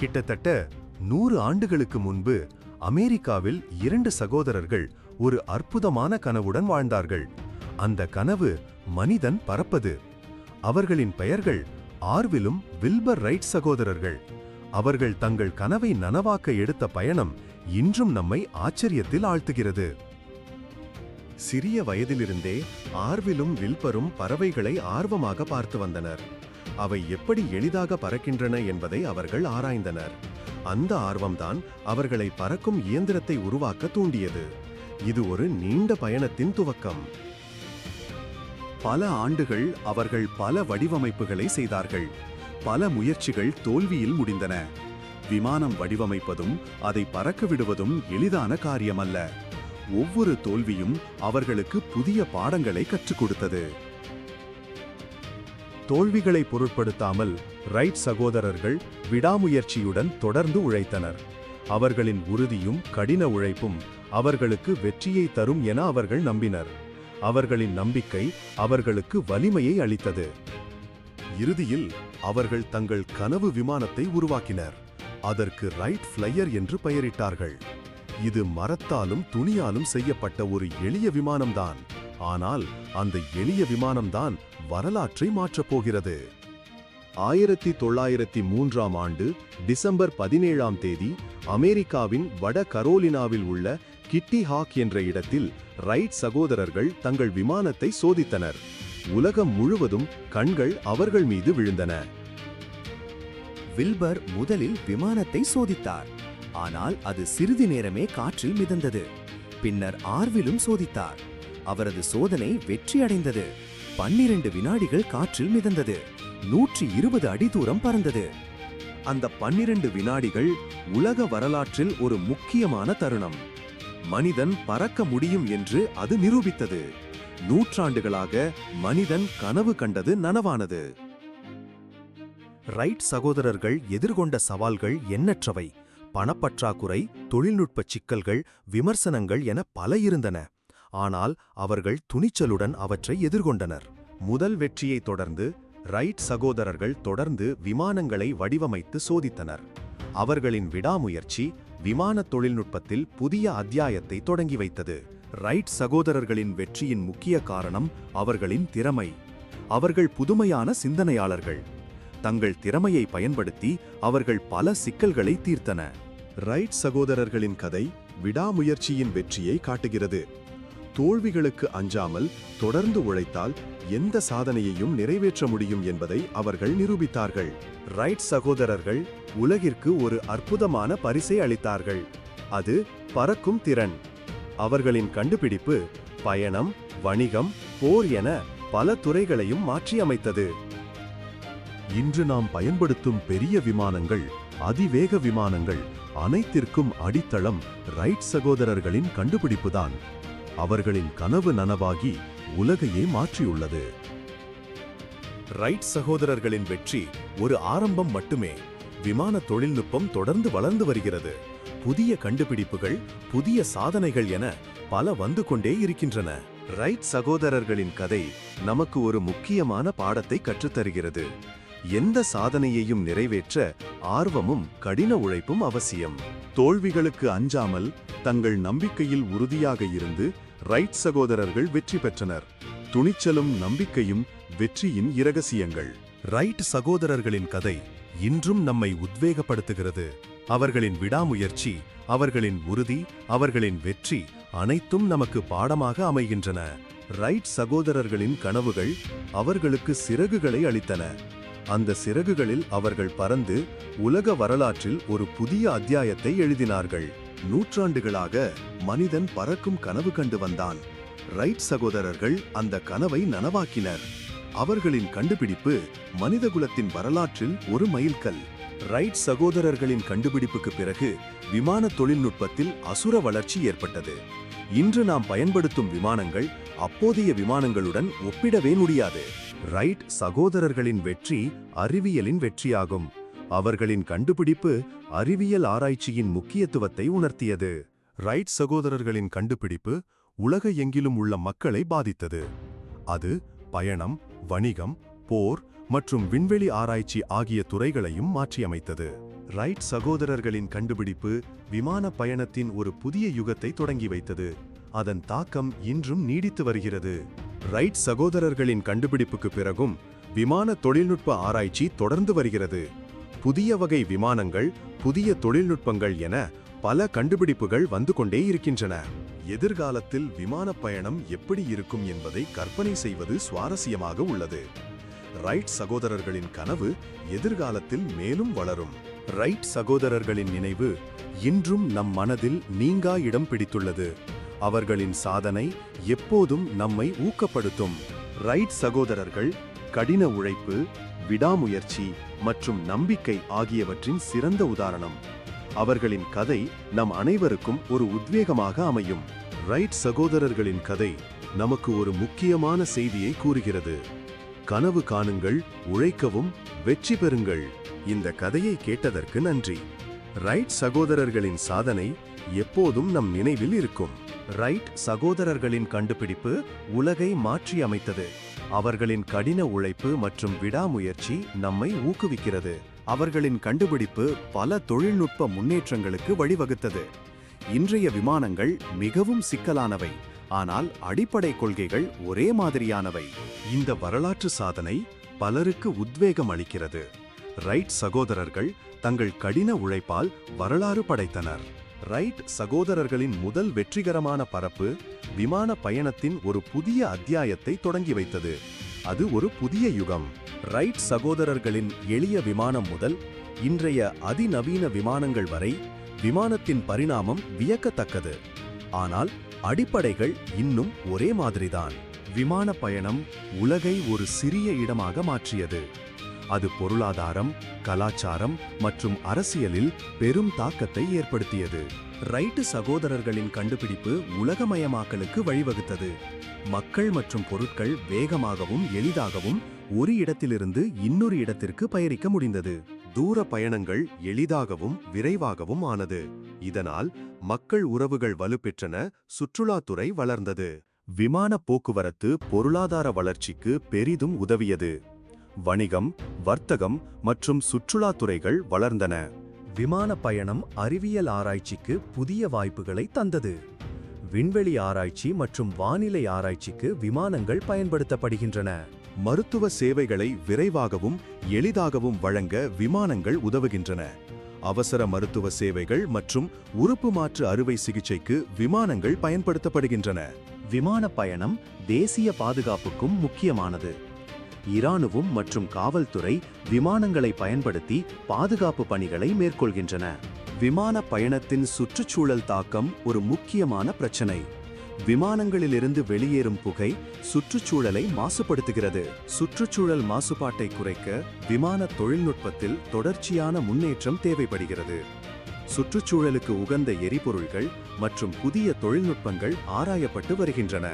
கிட்டத்தட்ட நூறு ஆண்டுகளுக்கு முன்பு அமெரிக்காவில் இரண்டு சகோதரர்கள் ஒரு அற்புதமான கனவுடன் வாழ்ந்தார்கள். அந்த கனவு மனிதன் பறப்பது. அவர்களின் பெயர்கள் ஆர்விலும் வில்பர் ரைட் சகோதரர்கள். அவர்கள் தங்கள் கனவை நனவாக்க எடுத்த பயணம் இன்றும் நம்மை ஆச்சரியத்தில் ஆழ்த்துகிறது. சிறிய வயதிலிருந்தே ஆர்விலும் வில்பரும் பறவைகளை ஆர்வமாக பார்த்து வந்தனர். அவை எப்படி எளிதாக பறக்கின்றன என்பதை அவர்கள் ஆராய்ந்தனர். அந்த ஆர்வம்தான் அவர்களை பறக்கும் இயந்திரத்தை உருவாக்க தூண்டியது. இது ஒரு நீண்ட பயணத்தின் துவக்கம். பல ஆண்டுகள் அவர்கள் பல வடிவமைப்புகளை செய்தார்கள். பல முயற்சிகள் தோல்வியில் முடிந்தன. விமானம் வடிவமைப்பதும் அதை பறக்க விடுவதும் எளிதான காரியமல்ல. ஒவ்வொரு தோல்வியும் அவர்களுக்கு புதிய பாடங்களை கற்றுக் கொடுத்தது. தோல்விகளை பொருட்படுத்தாமல் ரைட் சகோதரர்கள் விடாமுயற்சியுடன் தொடர்ந்து உழைத்தனர். அவர்களின் உறுதியும் கடின உழைப்பும் அவர்களுக்கு வெற்றியை தரும் என அவர்கள் நம்பினர். அவர்களின் நம்பிக்கை அவர்களுக்கு வலிமையை அளித்தது. இறுதியில் அவர்கள் தங்கள் கனவு விமானத்தை உருவாக்கினர். அதற்கு ரைட் ஃப்ளையர் என்று பெயரிட்டார்கள். இது மரத்தாலும் துணியாலும் செய்யப்பட்ட ஒரு எளிய விமானம்தான். ஆனால் அந்த எளிய விமானம்தான் வரலாற்றை மாற்றப் போகிறது. ஆயிரத்தி தொள்ளாயிரத்தி மூன்றாம் ஆண்டு டிசம்பர் பதினேழாம் தேதி அமெரிக்காவின் வட கரோலினாவில் உள்ள கிட்டி ஹாக் என்ற இடத்தில் ரைட் சகோதரர்கள் தங்கள் விமானத்தை சோதித்தனர். உலகம் முழுவதும் கண்கள் அவர்கள் மீது விழுந்தன. வில்பர் முதலில் விமானத்தை சோதித்தார். ஆனால் அது சிறிது நேரமே காற்றில் மிதந்தது. பின்னர் ஆர்விலும் சோதித்தார். அவரது சோதனை வெற்றியடைந்தது. பன்னிரண்டு வினாடிகள் காற்றில் மிதந்தது. நூற்றி இருபது அடி தூரம் பறந்தது. அந்த பன்னிரண்டு வினாடிகள் உலக வரலாற்றில் ஒரு முக்கியமான தருணம். மனிதன் பறக்க முடியும் என்று அது நிரூபித்தது. நூற்றாண்டுகளாக மனிதன் கனவு கண்டது நனவானது. ரைட் சகோதரர்கள் எதிர்கொண்ட சவால்கள் எண்ணற்றவை. பணப்பற்றாக்குறை தொழில்நுட்ப சிக்கல்கள் விமர்சனங்கள் என பல இருந்தன. ஆனால் அவர்கள் துணிச்சலுடன் அவற்றை எதிர்கொண்டனர். முதல் வெற்றியைத் தொடர்ந்து ரைட் சகோதரர்கள் தொடர்ந்து விமானங்களை வடிவமைத்து சோதித்தனர். அவர்களின் விடாமுயற்சி விமான தொழில்நுட்பத்தில் புதிய அத்தியாயத்தை தொடங்கி வைத்தது. ரைட் சகோதரர்களின் வெற்றியின் முக்கிய காரணம் அவர்களின் திறமை. அவர்கள் புதுமையான சிந்தனையாளர்கள். தங்கள் திறமையை பயன்படுத்தி அவர்கள் பல சிக்கல்களை தீர்த்தன. ரைட் சகோதரர்களின் கதை விடாமுயற்சியின் வெற்றியை காட்டுகிறது. தோல்விகளுக்கு அஞ்சாமல் தொடர்ந்து உழைத்தால் எந்த சாதனையையும் நிறைவேற்ற முடியும் என்பதை அவர்கள் நிரூபித்தார்கள். ரைட் சகோதரர்கள் உலகிற்கு ஒரு அற்புதமான பரிசை அளித்தார்கள். அது பறக்கும் திறன். அவர்களின் கண்டுபிடிப்பு பயணம் வணிகம் போர் என பல துறைகளையும் மாற்றியமைத்தது. இன்று நாம் பயன்படுத்தும் பெரிய விமானங்கள் அதிவேக விமானங்கள் அனைத்திற்கும் அடித்தளம் ரைட் சகோதரர்களின் கண்டுபிடிப்புதான். அவர்களின் கனவு நனவாகி உலகையே மாற்றியுள்ளது. ரைட் சகோதரர்களின் வெற்றி ஒரு ஆரம்பம் மட்டுமே. விமான தொழில்நுட்பம் தொடர்ந்து வளர்ந்து வருகிறது. புதிய கண்டுபிடிப்புகள் புதிய சாதனைகள் என பல வந்து கொண்டே இருக்கின்றன. ரைட் சகோதரர்களின் கதை நமக்கு ஒரு முக்கியமான பாடத்தை கற்றுத்தருகிறது. எந்த சாதனையையும் நிறைவேற்ற ஆர்வமும் கடின உழைப்பும் அவசியம். தோல்விகளுக்கு அஞ்சாமல் தங்கள் நம்பிக்கையில் உறுதியாக இருந்து ரைட் சகோதரர்கள் வெற்றி பெற்றனர். துணிச்சலும் நம்பிக்கையும் வெற்றியின் இரகசியங்கள். ரைட் சகோதரர்களின் கதை இன்றும் நம்மை உத்வேகப்படுத்துகிறது. அவர்களின் விடாமுயற்சி அவர்களின் உறுதி அவர்களின் வெற்றி அனைத்தும் நமக்கு பாடமாக அமைகின்றன. ரைட் சகோதரர்களின் கனவுகள் அவர்களுக்கு சிறகுகளை அளித்தன. அந்த சிறகுகளில் அவர்கள் பறந்து உலக வரலாற்றில் ஒரு புதிய அத்தியாயத்தை எழுதினார்கள். நூற்றாண்டுகளாக மனிதன் பறக்கும் கனவு கண்டு வந்தான். ரைட் சகோதரர்கள் அந்த கனவை நனவாக்கினர். அவர்களின் கண்டுபிடிப்பு மனிதகுலத்தின் வரலாற்றில் ஒரு மைல்கல். ரைட் சகோதரர்களின் கண்டுபிடிப்புக்கு பிறகு விமான தொழில்நுட்பத்தில் அசுர வளர்ச்சி ஏற்பட்டது. இன்று நாம் பயன்படுத்தும் விமானங்கள் அப்போதைய விமானங்களுடன் ஒப்பிடவே முடியாது. ரைட் சகோதரர்களின் வெற்றி அறிவியலின் வெற்றியாகும். அவர்களின் கண்டுபிடிப்பு அறிவியல் ஆராய்ச்சியின் முக்கியத்துவத்தை உணர்த்தியது. ரைட் சகோதரர்களின் கண்டுபிடிப்பு உலக எங்கிலும் உள்ள மக்களை பாதித்தது. அது பயணம் வணிகம் போர் மற்றும் விண்வெளி ஆராய்ச்சி ஆகிய துறைகளையும் மாற்றியமைத்தது. ரைட் சகோதரர்களின் கண்டுபிடிப்பு விமான பயணத்தின் ஒரு புதிய யுகத்தை தொடங்கி வைத்தது. அதன் தாக்கம் இன்றும் நீடித்து வருகிறது. ரைட் சகோதரர்களின் கண்டுபிடிப்புக்கு பிறகும் விமான தொழில்நுட்ப ஆராய்ச்சி தொடர்ந்து வருகிறது. புதிய வகை விமானங்கள் புதிய தொழில்நுட்பங்கள் என பல கண்டுபிடிப்புகள் வந்து கொண்டே இருக்கின்றன. எதிர்காலத்தில் விமானப் பயணம் எப்படி இருக்கும் என்பதை கற்பனை செய்வது சுவாரஸ்யமாக உள்ளது. ரைட் சகோதரர்களின் கனவு எதிர்காலத்தில் மேலும் வளரும். ரைட் சகோதரர்களின் நினைவு இன்றும் நம் மனதில் நீங்கா இடம் பிடித்துள்ளது. அவர்களின் சாதனை எப்போதும் நம்மை ஊக்கப்படுத்தும். ரைட் சகோதரர்கள் கடின உழைப்பு விடாமுயற்சி மற்றும் நம்பிக்கை ஆகியவற்றின் சிறந்த உதாரணம். அவர்களின் கதை நம் அனைவருக்கும் ஒரு உத்வேகமாக அமையும். ரைட் சகோதரர்களின் கதை நமக்கு ஒரு முக்கியமான செய்தியை கூறுகிறது. கனவு காணுங்கள் உழைக்கவும் வெற்றி பெறுங்கள். இந்த கதையை கேட்டதற்கு நன்றி. ரைட் சகோதரர்களின் சாதனை எப்போதும் நம் நினைவில் இருக்கும். ரைட் சகோதரர்களின் கண்டுபிடிப்பு உலகை மாற்றி அமைத்தது அவர்களின் கடின உழைப்பு மற்றும் விடாமுயற்சி நம்மை ஊக்குவிக்கிறது. அவர்களின் கண்டுபிடிப்பு பல தொழில்நுட்ப முன்னேற்றங்களுக்கு வழிவகுத்தது. இன்றைய விமானங்கள் மிகவும் சிக்கலானவை. ஆனால் அடிப்படை கொள்கைகள் ஒரே மாதிரியானவை. இந்த வரலாற்று சாதனை பலருக்கு உத்வேகம் அளிக்கிறது. ரைட் சகோதரர்கள் தங்கள் கடின உழைப்பால் வரலாறு படைத்தனர். ரைட் சகோதரர்களின் முதல் வெற்றிகரமான பரப்பு விமான பயணத்தின் ஒரு புதிய அத்தியாயத்தை தொடங்கி வைத்தது. அது ஒரு புதிய யுகம். ரைட் சகோதரர்களின் எளிய விமானம் முதல் இன்றைய அதிநவீன விமானங்கள் வரை விமானத்தின் பரிணாமம் வியக்கத்தக்கது. ஆனால் அடிப்படைகள் இன்னும் ஒரே மாதிரிதான். விமான பயணம் உலகை ஒரு சிறிய இடமாக மாற்றியது. அது பொருளாதாரம் கலாச்சாரம் மற்றும் அரசியலில் பெரும் தாக்கத்தை ஏற்படுத்தியது. ரைட்டு சகோதரர்களின் கண்டுபிடிப்பு உலகமயமாக்கலுக்கு வழிவகுத்தது. மக்கள் மற்றும் பொருட்கள் வேகமாகவும் எளிதாகவும் ஒரு இடத்திலிருந்து இன்னொரு இடத்திற்கு பயணிக்க முடிந்தது. தூர பயணங்கள் எளிதாகவும் விரைவாகவும் ஆனது. இதனால் மக்கள் உறவுகள் வலுப்பெற்றன சுற்றுலாத்துறை வளர்ந்தது. விமான போக்குவரத்து பொருளாதார வளர்ச்சிக்கு பெரிதும் உதவியது. வணிகம் வர்த்தகம் மற்றும் சுற்றுலாத்துறைகள் வளர்ந்தன. விமான பயணம் அறிவியல் ஆராய்ச்சிக்கு புதிய வாய்ப்புகளை தந்தது. விண்வெளி ஆராய்ச்சி மற்றும் வானிலை ஆராய்ச்சிக்கு விமானங்கள் பயன்படுத்தப்படுகின்றன. மருத்துவ சேவைகளை விரைவாகவும் எளிதாகவும் வழங்க விமானங்கள் உதவுகின்றன. அவசர மருத்துவ சேவைகள் மற்றும் உறுப்பு மாற்று அறுவை சிகிச்சைக்கு விமானங்கள் பயன்படுத்தப்படுகின்றன. விமான பயணம் தேசிய பாதுகாப்புக்கும் முக்கியமானது. இராணுவம் மற்றும் காவல்துறை விமானங்களை பயன்படுத்தி பாதுகாப்பு பணிகளை மேற்கொள்கின்றன. விமான பயணத்தின் சுற்றுச்சூழல் தாக்கம் ஒரு முக்கியமான பிரச்சனை. விமானங்களிலிருந்து வெளியேறும் புகை சுற்றுச்சூழலை மாசுபடுத்துகிறது. சுற்றுச்சூழல் மாசுபாட்டை குறைக்க விமான தொழில்நுட்பத்தில் தொடர்ச்சியான முன்னேற்றம் தேவைப்படுகிறது. சுற்றுச்சூழலுக்கு உகந்த எரிபொருள்கள் மற்றும் புதிய தொழில்நுட்பங்கள் ஆராயப்பட்டு வருகின்றன.